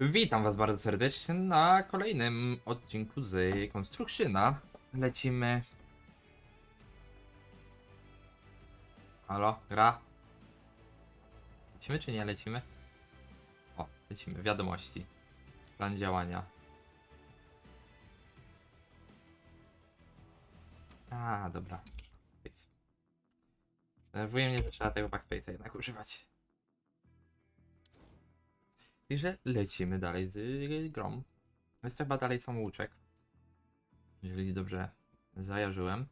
Witam Was bardzo serdecznie na kolejnym odcinku z Constructiona. Lecimy. Halo, gra? Lecimy czy nie lecimy? O, lecimy. Wiadomości. Plan działania. A, dobra. Denerwuje mnie, że trzeba tego backspace'a jednak używać. I że lecimy dalej z y, grą. To chyba dalej samouczek. Jeżeli dobrze zajarzyłem.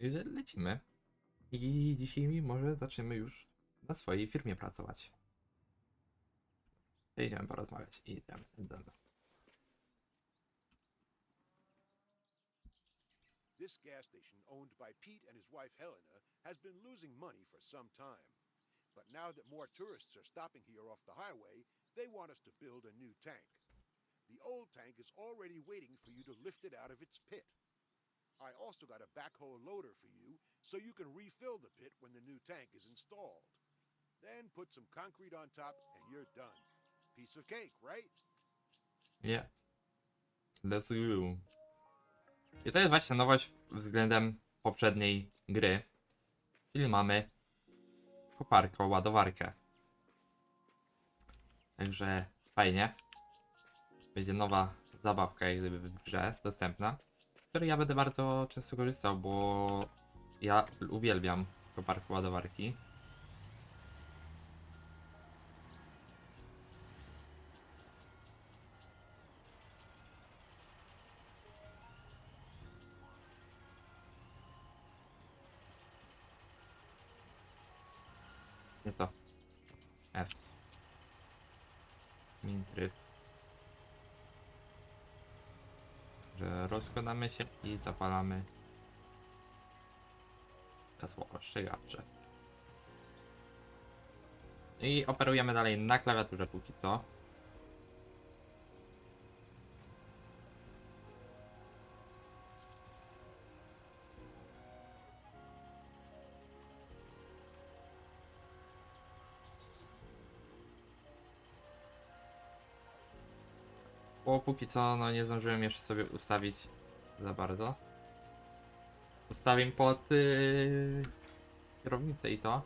I że lecimy. I dzisiaj może zaczniemy już na swojej firmie pracować. Idziemy porozmawiać i idziemy mną. This gas station, owned by Pete and his wife Helena, has been losing money for some time. But now that more tourists are stopping here off the highway, they want us to build a new tank. The old tank is already waiting for you to lift it out of its pit. I also got a backhoe loader for you, so you can refill the pit when the new tank is installed. Then put some concrete on top and you're done. Piece of cake, right? Yeah. Let's. I to jest właśnie nowość względem poprzedniej gry. Czyli mamy koparkę, ładowarkę. Także fajnie. Będzie nowa zabawka jak gdyby w grze dostępna. Której ja będę bardzo często korzystał, bo ja uwielbiam koparkę ładowarki. F. Min tryb. Że rozkładamy się i zapalamy światło ostrzegawcze. I operujemy dalej na klawiaturze póki co. Bo póki co no nie zdążyłem jeszcze sobie ustawić za bardzo. Ustawię pod yy, kierownicę i to.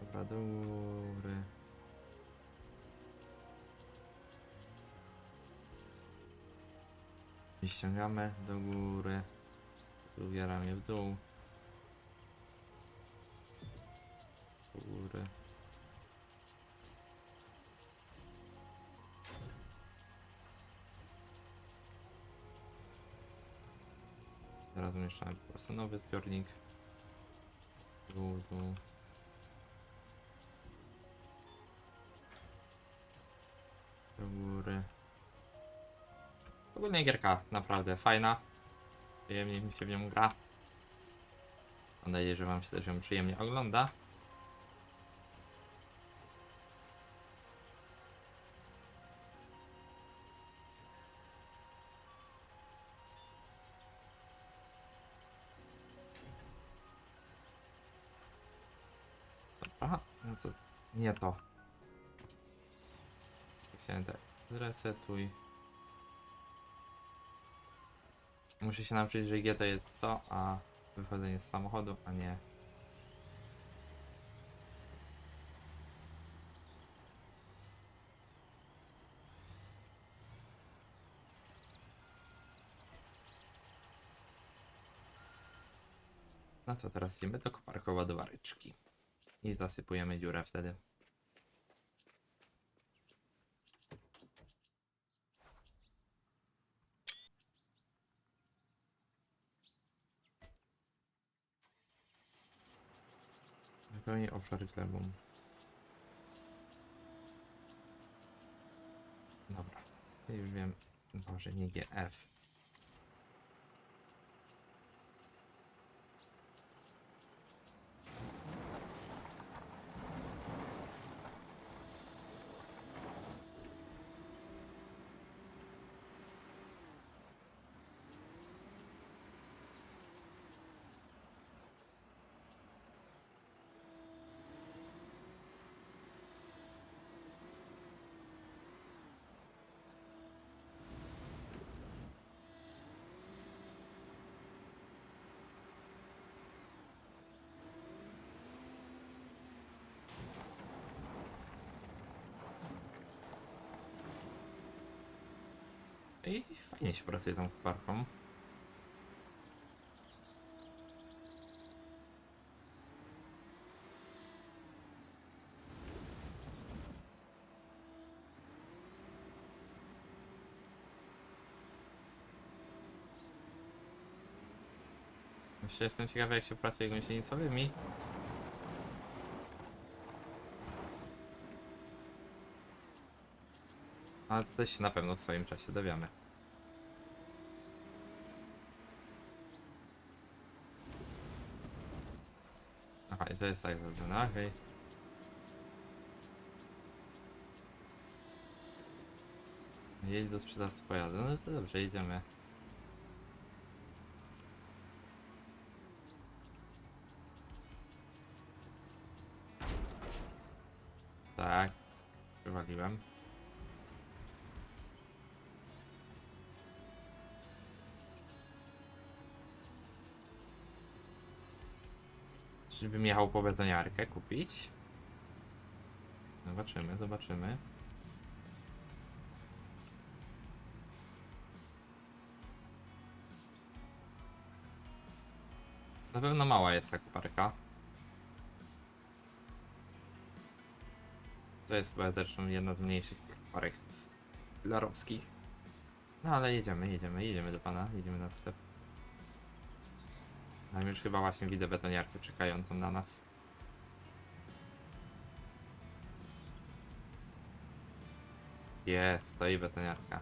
Dobra, do góry. I ściągamy do góry. Ubieramy w dół. Góry. Teraz umieszczamy po prostu nowy zbiornik. Dół. Do góry. Ogólnie gierka naprawdę fajna. Przyjemnie mi się w nią gra. Mam nadzieję, że wam się też ją przyjemnie ogląda. No to nie to. Chciałem tak. Zresetuj. Muszę się nauczyć, że G to jest to, a wychodzenie z samochodu, a nie. No co teraz idziemy do koparko ładowareczki. I zasypujemy dziurę wtedy. Wypełnij obszar glebą. Dobra. Już wiem. Może nie GF. I fajnie się pracuje tą koparką. Jeszcze jestem ciekawy jak się pracuje gąsienicowymi. Ale to też się na pewno w swoim czasie dowiemy. Aha, i to jest tak zrobione, okej. Jedź do sprzedawcy pojazdu, no to dobrze, idziemy. Tak, wywaliłem. Czyżbym jechał po betoniarkę kupić? Zobaczymy, zobaczymy. Na pewno mała jest ta koparka. To jest chyba zresztą jedna z mniejszych tych koparek larowskich. No ale jedziemy, jedziemy, jedziemy do pana, jedziemy na sklep. Tam już chyba właśnie widzę betoniarkę czekającą na nas. Jest, stoi betoniarka.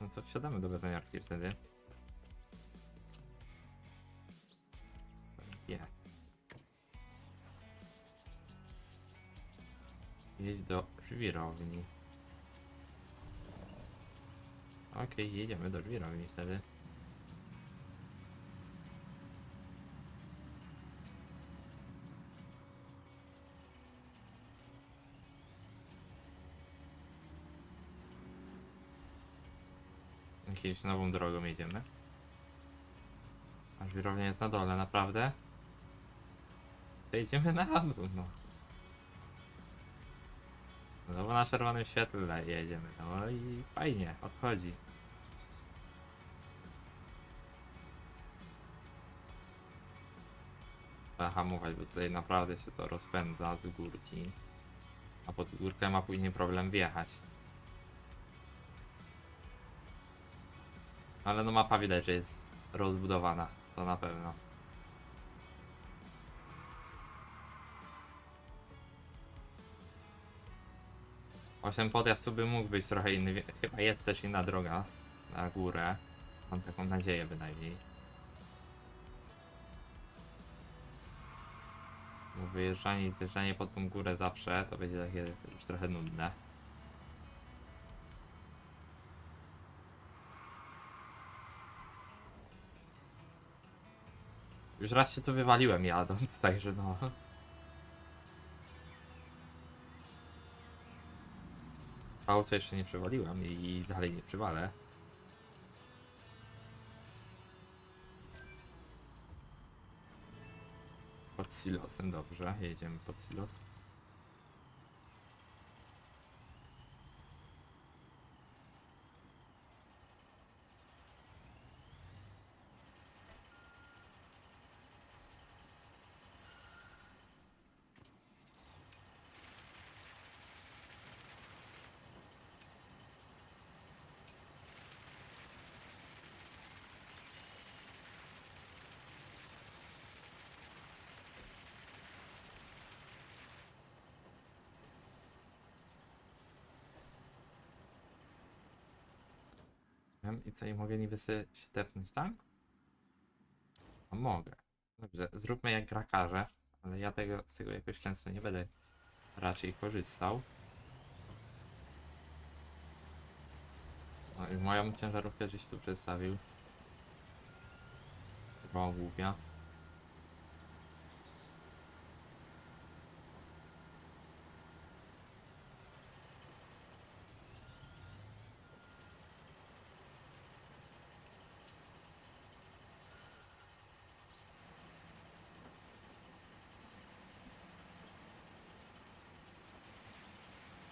No to wsiadamy do betoniarki wtedy. Żwirowni. Okej, jedziemy do żwirowni wtedy. Jakąś nową drogą jedziemy. A żwirownia jest na dole, naprawdę? To jedziemy na dół, no. No bo na czerwonym świetle jedziemy, no i fajnie, odchodzi. Trzeba hamować, bo tutaj naprawdę się to rozpędza z górki. A pod górkę ma później problem wjechać. Ale no mapa widać, że jest rozbudowana, to na pewno. Osiem podjazd by mógł być trochę inny. Chyba jest też inna droga na górę. Mam taką nadzieję bynajmniej. Bo wyjeżdżanie i zjeżdżanie pod tą górę zawsze to będzie takie już trochę nudne. Już raz się tu wywaliłem jadąc, także no. Pałce jeszcze nie przewaliłem i dalej nie przywalę. Pod silosem, dobrze, jedziemy pod silos. I co, i mogę niby sobie stepnąć, tak? A mogę. Dobrze, zróbmy jak grakarze, ale ja tego, z tego jakoś często nie będę raczej korzystał. No i moją ciężarówkę gdzieś tu przedstawił. Chyba głupia.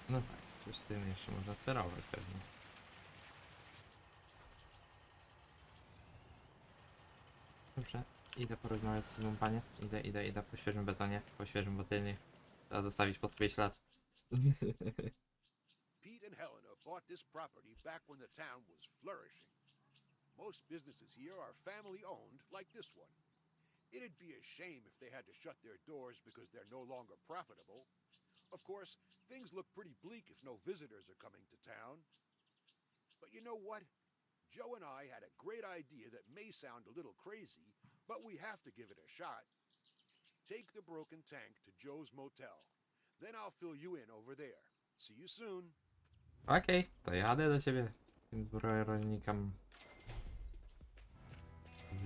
No tak, przecież tym jeszcze można cerować pewnie. Dobrze, idę porozmawiać z tobą, panie. Idę, idę, idę po świeżym betonie, po świeżym botylnie. Trzeba zostawić po swój ślad. Pete and Helena bought this property back when the town was flourishing. Most businesses here are family owned, like this one. It'd be a shame if they had to shut their doors because they're no longer profitable. Of course, things look pretty bleak if no visitors are coming to town. But you know what? Joe and I had a great idea that may sound a little crazy, but we have to give it a shot. Take the broken tank to Joe's Motel. Then I'll fill you in over there. See you soon. Okej, to jadę do ciebie. Tym zbrojownikom.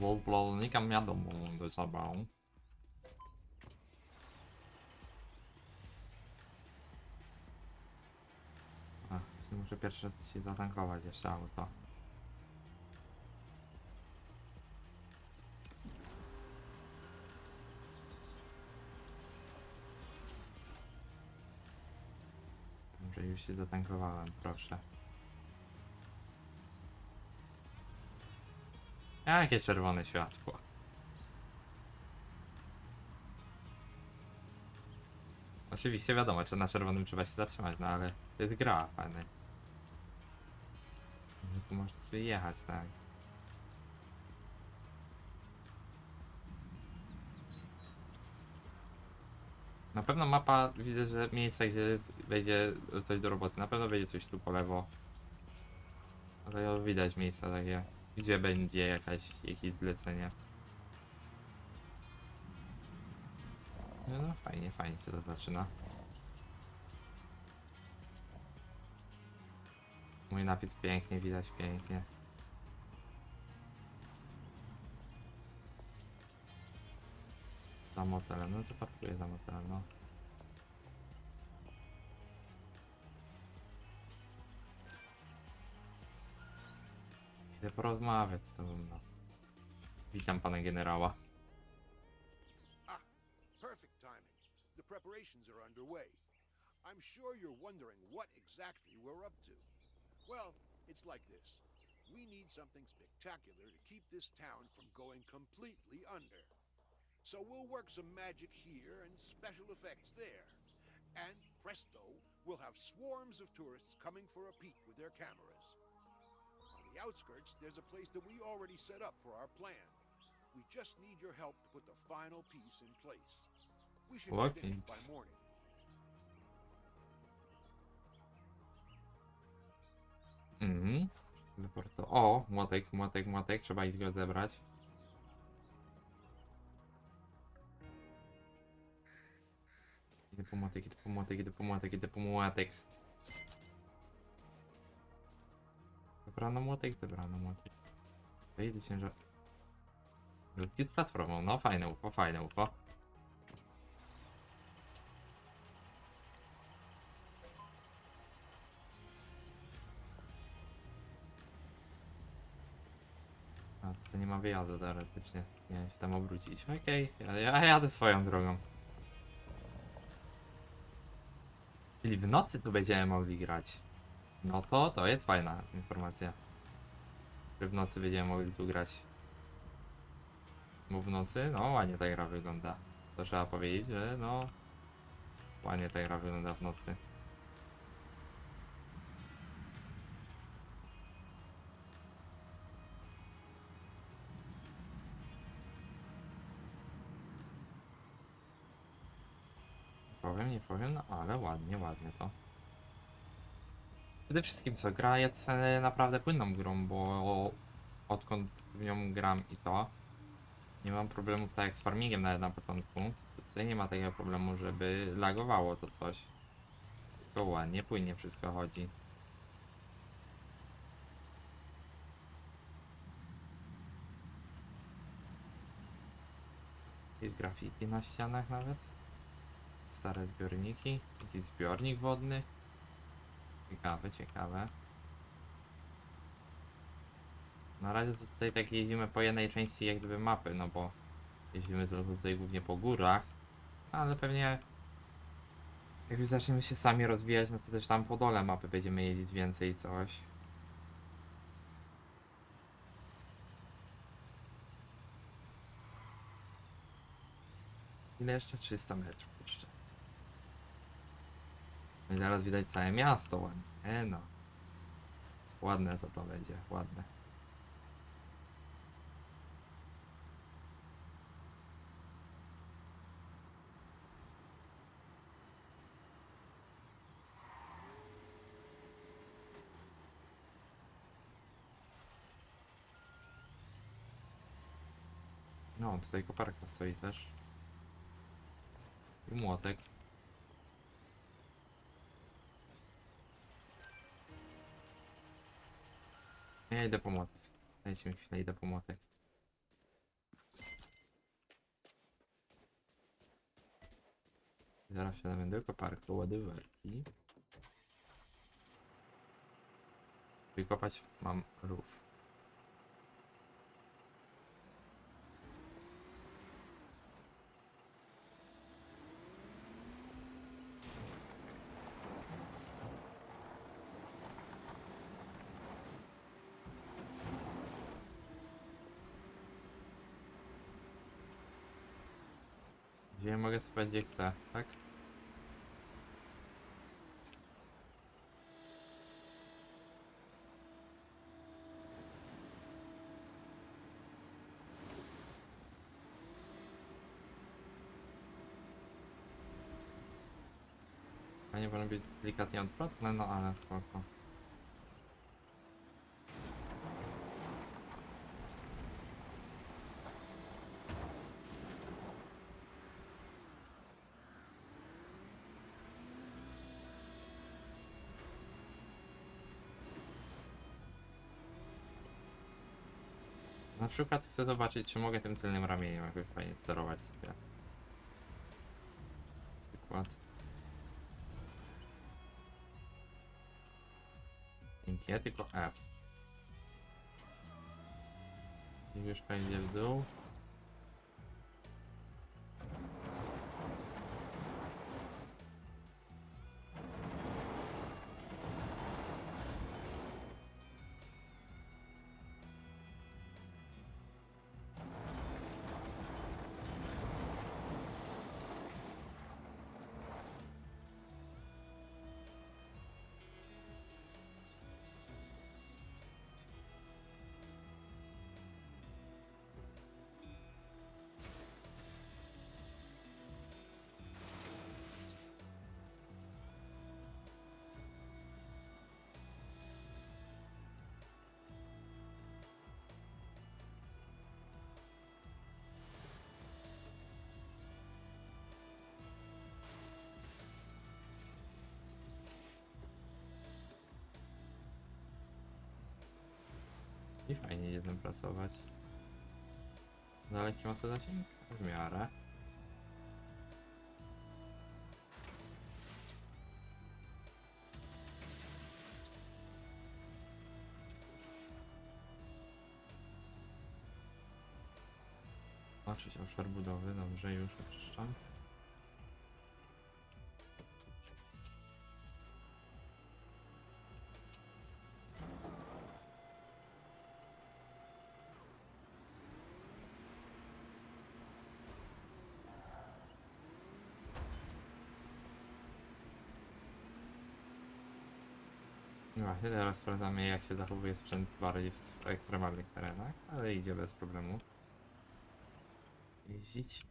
Zbrojownikom wiadomo do sobą. Muszę pierwszy raz się zatankować jeszcze auto. Może już się zatankowałem, proszę. Jakie czerwone światło. Oczywiście wiadomo, czy na czerwonym trzeba się zatrzymać, no ale to jest gra, panie. No tu można sobie jechać, tak. Na pewno mapa, widzę, że miejsce, gdzie będzie coś do roboty, na pewno będzie coś tu po lewo. Ale widać miejsca takie, gdzie będzie jakaś, jakieś zlecenie. No, no fajnie, fajnie się to zaczyna. Mój napis pięknie, widać pięknie. Za motelem, no co parkuję za motelem, no. Idę porozmawiać z tobą, no. Witam pana generała. Ah, perfect timing. The preparations are underway. I'm sure you're wondering what exactly we're up to. Well, it's like this. We need something spectacular to keep this town from going completely under. So we'll work some magic here and special effects there. And presto, we'll have swarms of tourists coming for a peek with their cameras. On the outskirts, there's a place that we already set up for our plan. We just need your help to put the final piece in place. We should be Okay. finished by morning. O, młotek, młotek, młotek, trzeba iść go zebrać. Idę po młotek, idę po młotek, idę po młotek, idę po młotek. Zebrano młotek, zebrano młotek. To idę ciężar... Lubki z platformą, no fajne UFO, fajne UFO. Nie ma wyjazdu teoretycznie. Nie się tam obrócić. Okej, ja, ja jadę swoją drogą. Czyli w nocy tu będziemy mogli grać. No to, to jest fajna informacja. Że w nocy będziemy mogli tu grać. Bo w nocy, no ładnie ta gra wygląda. To trzeba powiedzieć, że no... Ładnie ta gra wygląda w nocy. Nie powiem, no ale ładnie, ładnie to. Przede wszystkim co, gra jest e, naprawdę płynną grą, bo odkąd w nią gram i to, nie mam problemów tak jak z farmingiem nawet na początku. Tutaj nie ma takiego problemu, żeby lagowało to coś. Tylko ładnie, płynnie wszystko chodzi. Jest graffiti na ścianach nawet. Stare zbiorniki. Jakiś zbiornik wodny. Ciekawe, ciekawe. Na razie tutaj tak jeździmy po jednej części jak gdyby mapy, no bo jeździmy tutaj głównie po górach, ale pewnie Jak już zaczniemy się sami rozwijać, no to też tam po dole mapy będziemy jeździć więcej coś. Ile jeszcze? 300 metrów jeszcze. No i zaraz widać całe miasto ładnie. E no. Ładne to to będzie, ładne. No, tutaj koparka stoi też. I młotek. Ja idę po młotek. Dajcie mi chwilę, idę po młotek. Zaraz wsiadamy do koparki, ładowarki. Wykopać mam rów. Mogę spać gdzie chcę, tak? Panie powinno być delikatnie odwrotne, no ale spoko. Przykład chcę zobaczyć, czy mogę tym tylnym ramieniem jakoś fajnie sterować sobie. Przykład. Ja tylko F. Już idzie w dół. I fajnie jednym pracować. Daleki ma to zasięg? W miarę. Oczywiście obszar budowy, dobrze, już oczyszczam. Właśnie, teraz sprawdzamy jak się zachowuje sprzęt bardziej w ekstremalnych terenach, ale idzie bez problemu. Jeździć.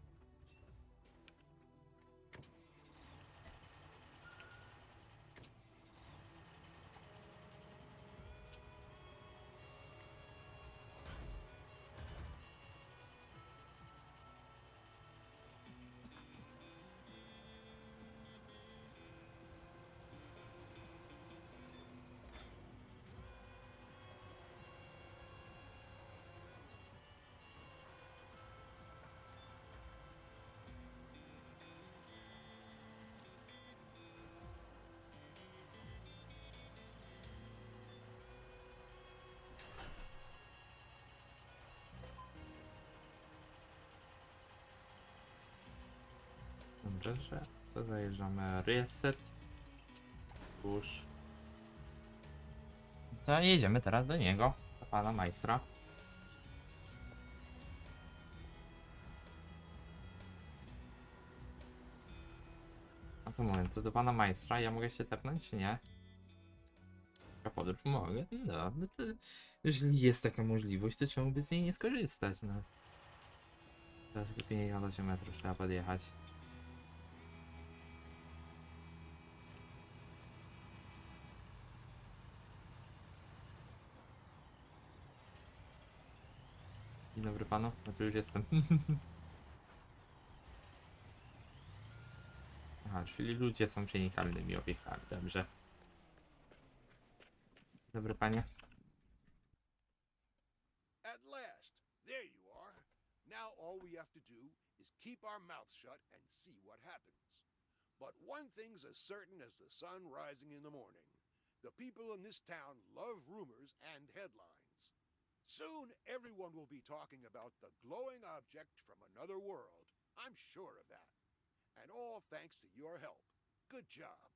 Dobrze, To zajeżdżamy reset. Push. To jedziemy teraz do niego, do pana majstra. A to moment, to do pana majstra, ja mogę się tepnąć, czy nie? Taka podróż mogę? No, no to jeżeli jest taka możliwość, to czemu by z niej nie skorzystać, no. Teraz tylko 58 metrów trzeba podjechać. Dzień dobry panu, to już jestem. Aha, czyli ludzie są przenikalnymi obiektami, dobrze. Dobry panie. At last, there you are. Now all we have to do is keep our mouths shut and see what happens. But one thing's as certain as the sun rising in the morning. The people in this town love rumors and headlines. Soon everyone will be talking about the glowing object from another world. I'm sure of that. And all thanks to your help. Good job.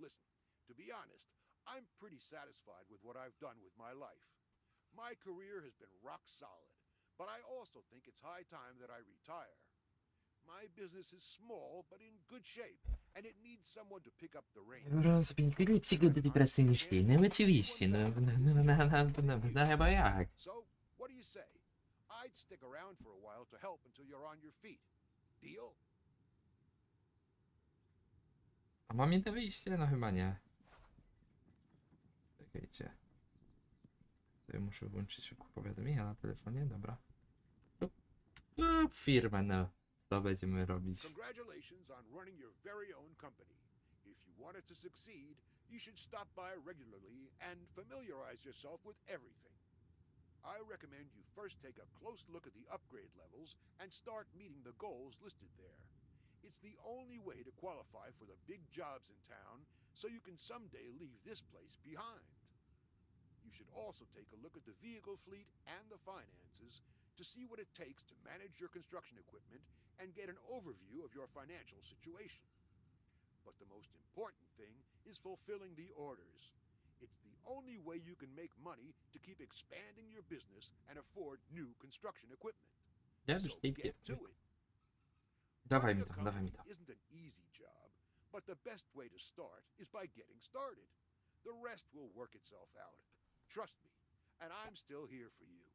Listen, to be honest, I'm pretty satisfied with what I've done with my life. My career has been rock solid, but I also think it's high time that I retire. My business is small, but in good shape, and it needs someone to pick up the reins. Rozpięknie przygody depresyjne śliny, oczywiście, no, no, no, no, no, no, no, no chyba jak. So, what do you say? I'd stick around for a while to help until you're on your feet. Deal? A mam inne wyjście? No chyba nie. Czekajcie. Tutaj muszę włączyć powiadomienia na telefonie, dobra. Up, firmę, no. Co będziemy robić? Congratulations on running your very own company. If you want it to succeed, you should stop by regularly and familiarize yourself with everything. I recommend you first take a close look at the upgrade levels and start meeting the goals listed there. It's the only way to qualify for the big jobs in town so you can someday leave this place behind. You should also take a look at the vehicle fleet and the finances to see what it takes to manage your construction equipment and get an overview of your financial situation. But the most important thing is fulfilling the orders. It's the only way you can make money to keep expanding your business and afford new construction equipment. So get to wiem. it. Dawaj mi to, dawaj mi to. Isn't an easy job, but the best way to start is by getting started. The rest will work itself out. Trust me, and I'm still here for you.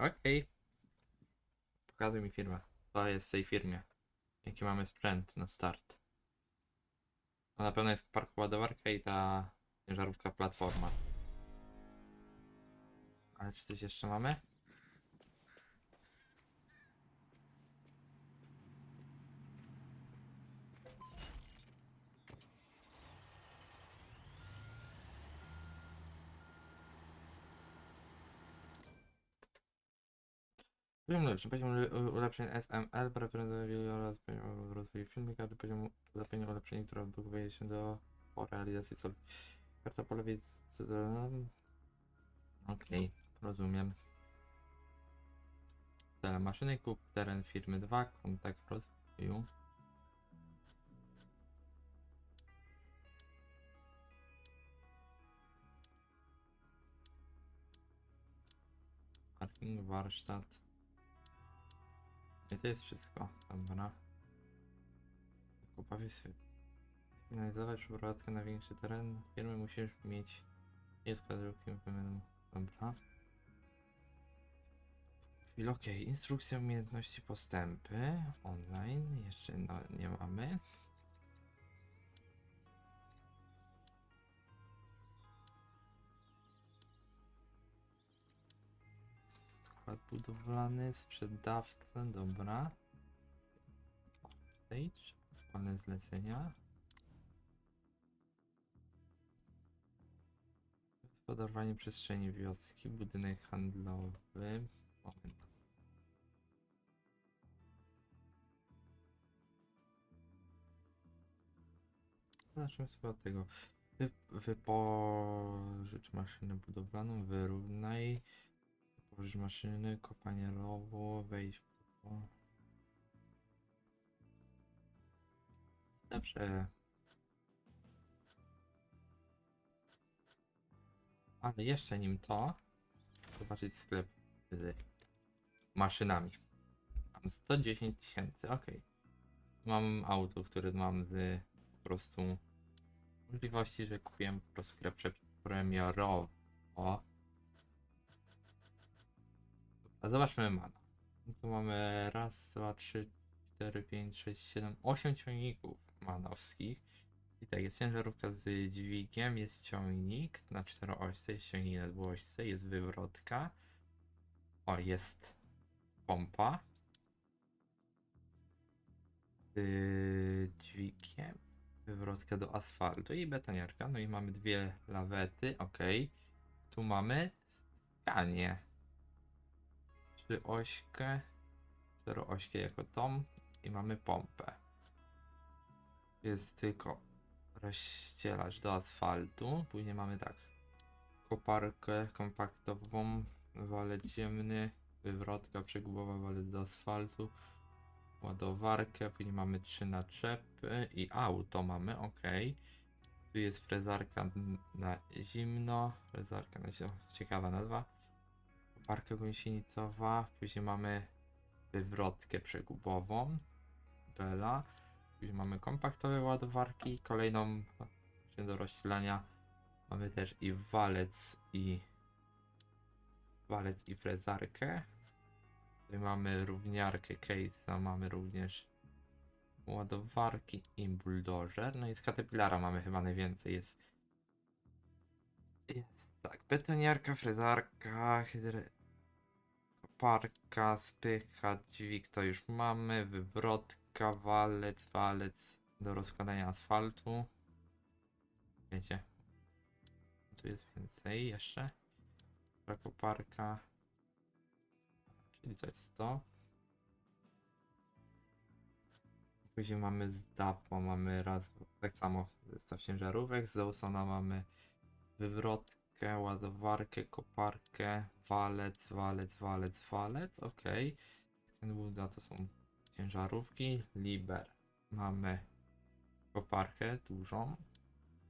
Okej. Pokazuj mi firmę. Co jest w tej firmie? Jaki mamy sprzęt na start? No na pewno jest park ładowarka i ta ciężarówka platforma. Ale czy coś jeszcze mamy? Poziom lepszy, poziom ulepszeń SML, prawdopodobnie oraz poziom rozwoju filmu, każdy poziom zapewnia ulepszenie, które odblokuje się do po realizacji celu. Karta po lewej z... z- Okej, rozumiem. Cele maszyny, kup teren firmy 2, kontakt rozwoju. Parking, warsztat. I to jest wszystko. Dobra. Kupowi sobie. Finalizować przeprowadzkę na większy teren firmy musisz mieć jest kadrówkiem wymianą. Dobra. Chwil. Instrukcja umiejętności postępy. Online. Jeszcze no, nie mamy. Skład budowlany, sprzedawca, dobra. Stage, aktualne zlecenia. Gospodarowanie przestrzeni wioski, budynek handlowy. Moment. Zacznijmy sobie od tego. Wy, wypożycz maszynę budowlaną, wyrównaj. Wypożycz maszyny, kopanie rowu, wejść w... Dobrze. Ale jeszcze nim to, zobaczyć sklep z maszynami. Mam 110 tysięcy, ok. Mam auto, które mam z po prostu możliwości, że kupiłem po prostu grę premierowo. A zobaczmy mana. No tu mamy raz, dwa, trzy, cztery, pięć, sześć, siedem, osiem ciągników manowskich. I tak, jest ciężarówka z dźwigiem, jest ciągnik na czteroośce, jest ciągnik na dwuośce, jest wywrotka. O, jest pompa. Z dźwigiem, wywrotka do asfaltu i betoniarka. No i mamy dwie lawety, ok. Tu mamy skanie. Trzy ośkę, cztery ośkę jako tom i mamy pompę. Jest tylko rozścielacz do asfaltu. Później mamy tak koparkę kompaktową, walec ziemny, wywrotka przegubowa, walec do asfaltu, ładowarkę, później mamy trzy naczepy i auto mamy, ok. Tu jest frezarka na zimno, frezarka na zimno, ciekawa nazwa. Koparka gąsienicowa, później mamy wywrotkę przegubową, Bela. Później mamy kompaktowe ładowarki, kolejną do rozścielania. Mamy też i walec i walec i frezarkę. Tutaj mamy równiarkę case'a, mamy również ładowarki i bulldozer. No i z Caterpillara mamy chyba najwięcej. Jest, jest tak, betoniarka, frezarka. Koparka, spycha, dźwig to już mamy, wywrotka, walec, walec do rozkładania asfaltu. Wiecie, tu jest więcej jeszcze. Dobra, Koparka. Czyli co jest to? Później mamy z DAPO, mamy raz, tak samo zestaw ciężarówek, z Dawsona mamy wywrotkę, ładowarkę, koparkę, walec, walec, walec, walec, ok. Kenwooda to są ciężarówki, Liber mamy koparkę dużą,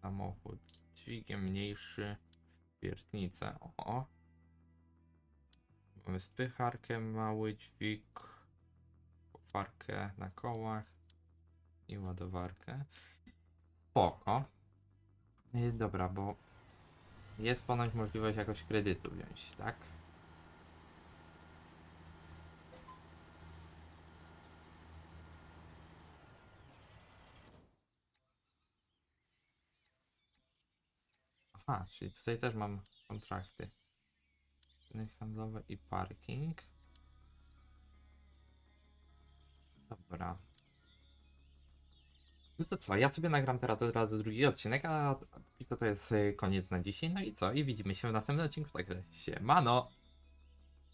samochód dźwigiem mniejszy, wiertnicę, o. Mamy spycharkę, mały dźwig, koparkę na kołach i ładowarkę. Spoko. I dobra, bo jest ponoć możliwość jakoś kredytu wziąć, tak? Aha, czyli tutaj też mam kontrakty. Rynek handlowy i parking. Dobra. No to co, ja sobie nagram teraz od razu drugi odcinek, a co to jest y, koniec na dzisiaj. No i co? I widzimy się w następnym odcinku, także siemano!